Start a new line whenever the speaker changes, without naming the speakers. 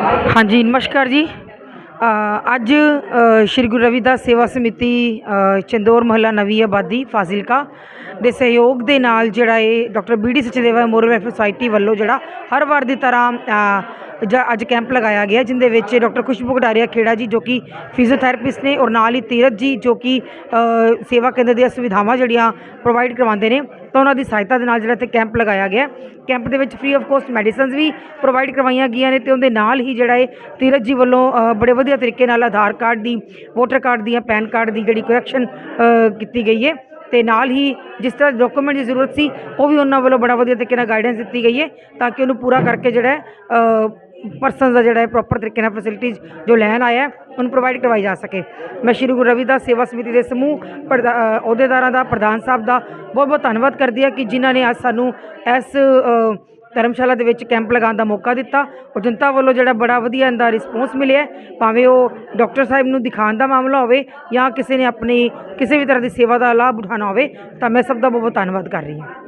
ਹਾਂਜੀ, ਨਮਸਕਾਰ ਜੀ। ਅੱਜ ਸ਼੍ਰੀ ਗੁਰੂ ਰਵਿਦਾਸ ਸੇਵਾ ਸਮਿਤੀ ਚੰਦੌਰ ਮਹੱਲਾ ਨਵੀਂ ਆਬਾਦੀ, ਫਾਜ਼ਿਲਕਾ ਦੇ ਸਹਿਯੋਗ ਦੇ ਨਾਲ ਜਿਹੜਾ ਇਹ doctor B D Sachdeva moral welfare society ਵੱਲੋਂ ਜਿਹੜਾ ਹਰ ਵਾਰ ਦੀ ਤਰ੍ਹਾਂ ਜ- ਅੱਜ ਕੈਂਪ ਲਗਾਇਆ ਗਿਆ, ਜਿੰਦੇ ਵਿੱਚ ਡਾਕਟਰ ਖੁਸ਼ਬੂ ਕਟਾਰੀਆ ਖੇੜਾ ਜੀ, ਜੋ ਕਿ ਫਿਜ਼ੀਓਥੈਰੇਪਿਸਟ ਨੇ, ਔਰ ਨਾਲ ਹੀ ਤੀਰਥ ਜੀ, ਜੋ ਕਿ ਸੇਵਾ ਕੇਂਦਰ ਦੀਆਂ ਸੁਵਿਧਾਵਾਂ ਜਿਹੜੀਆਂ ਪ੍ਰੋਵਾਈਡ ਕਰਵਾਉਂਦੇ ਨੇ। ਤਾਂ ਉਹਨਾਂ ਦੀ ਸਹਾਇਤਾ ਦੇ ਨਾਲ ਜਿਹੜਾ ਇੱਥੇ ਕੈਂਪ ਲਗਾਇਆ ਗਿਆ। ਕੈਂਪ ਦੇ ਵਿੱਚ ਫ੍ਰੀ ਆਫ ਕੋਸਟ ਮੈਡੀਸਿਨਸ ਵੀ ਪ੍ਰੋਵਾਈਡ ਕਰਵਾਈਆਂ ਗਈਆਂ ਨੇ ਤੇ ਉਹਦੇ ਨਾਲ ਹੀ ਜਿਹੜਾ ਇਹ ਤੀਰਥ ਜੀ ਵੱਲੋਂ ਬੜੇ ਵਧੀਆ ਤਰੀਕੇ ਨਾਲ ਆਧਾਰ ਕਾਰਡ ਦੀ ਵੋਟਰ ਕਾਰਡ ਦੀ ਜਾਂ ਪੈਨ ਕਾਰਡ ਦੀ ਜਿਹੜੀ ਕਰੈਕਸ਼ਨ ਕੀਤੀ ਗਈ ਹੈ। ਤੇ ਨਾਲ ਹੀ ਜਿਸ ਤਰ੍ਹਾਂ ਡਾਕੂਮੈਂਟ ਦੀ ਜ਼ਰੂਰਤ ਸੀ, ਉਹ ਵੀ ਉਹਨਾਂ ਵੱਲੋਂ ਬੜਾ ਵਧੀਆ ਤਰੀਕੇ ਨਾਲ ਗਾਈਡੈਂਸ ਦਿੱਤੀ ਗਈ ਹੈ ਤਾਂ ਕਿ ਉਹਨੂੰ ਪੂਰਾ ਕਰਕੇ ਜਿਹੜਾ ਪਰਸਨਸ ਦਾ ਜਿਹੜਾ ਹੈ ਪ੍ਰੋਪਰ ਤਰੀਕੇ ਨਾਲ ਫੈਸਿਲਿਟੀਜ਼ ਜੋ ਲੈਣ ਆਇਆ ਉਹਨੂੰ ਪ੍ਰੋਵਾਈਡ ਕਰਵਾਈ ਜਾ ਸਕੇ। ਮੈਂ ਸ਼੍ਰੀ ਗੁਰੂ ਰਵਿਦਾਸ ਸੇਵਾ ਸਮਿਤੀ ਦੇ ਸਮੂਹ ਪ੍ਰਧਾ- ਅਹੁਦੇਦਾਰਾਂ ਦਾ, ਪ੍ਰਧਾਨ ਸਾਹਿਬ ਦਾ ਬਹੁਤ ਬਹੁਤ ਧੰਨਵਾਦ ਕਰਦੀ ਹਾਂ ਕਿ ਜਿਨ੍ਹਾਂ ਨੇ ਅੱਜ ਸਾਨੂੰ ਇਸ ਧਰਮਸ਼ਾਲਾ ਦੇ ਵਿੱਚ ਕੈਂਪ ਲਗਾਉਣ ਦਾ ਮੌਕਾ ਦਿੱਤਾ। ਔਰ ਜਨਤਾ ਵੱਲੋਂ ਜਿਹੜਾ ਬੜਾ ਵਧੀਆ ਇਹਦਾ ਰਿਸਪੌਂਸ ਮਿਲਿਆ ਭਾਵੇਂ ਉਹ ਡਾਕਟਰ ਸਾਹਿਬ ਨੂੰ ਦਿਖਾਉਣ ਦਾ ਮਾਮਲਾ ਹੋਵੇ ਜਾਂ ਕਿਸੇ ਨੇ ਆਪਣੀ ਕਿਸੇ ਵੀ ਤਰ੍ਹਾਂ ਦੀ ਸੇਵਾ ਦਾ ਲਾਭ ਉਠਾਉਣਾ ਹੋਵੇ, ਤਾਂ ਮੈਂ ਸਭ ਦਾ ਬਹੁਤ ਬਹੁਤ ਧੰਨਵਾਦ ਕਰ ਰਹੀ ਹਾਂ।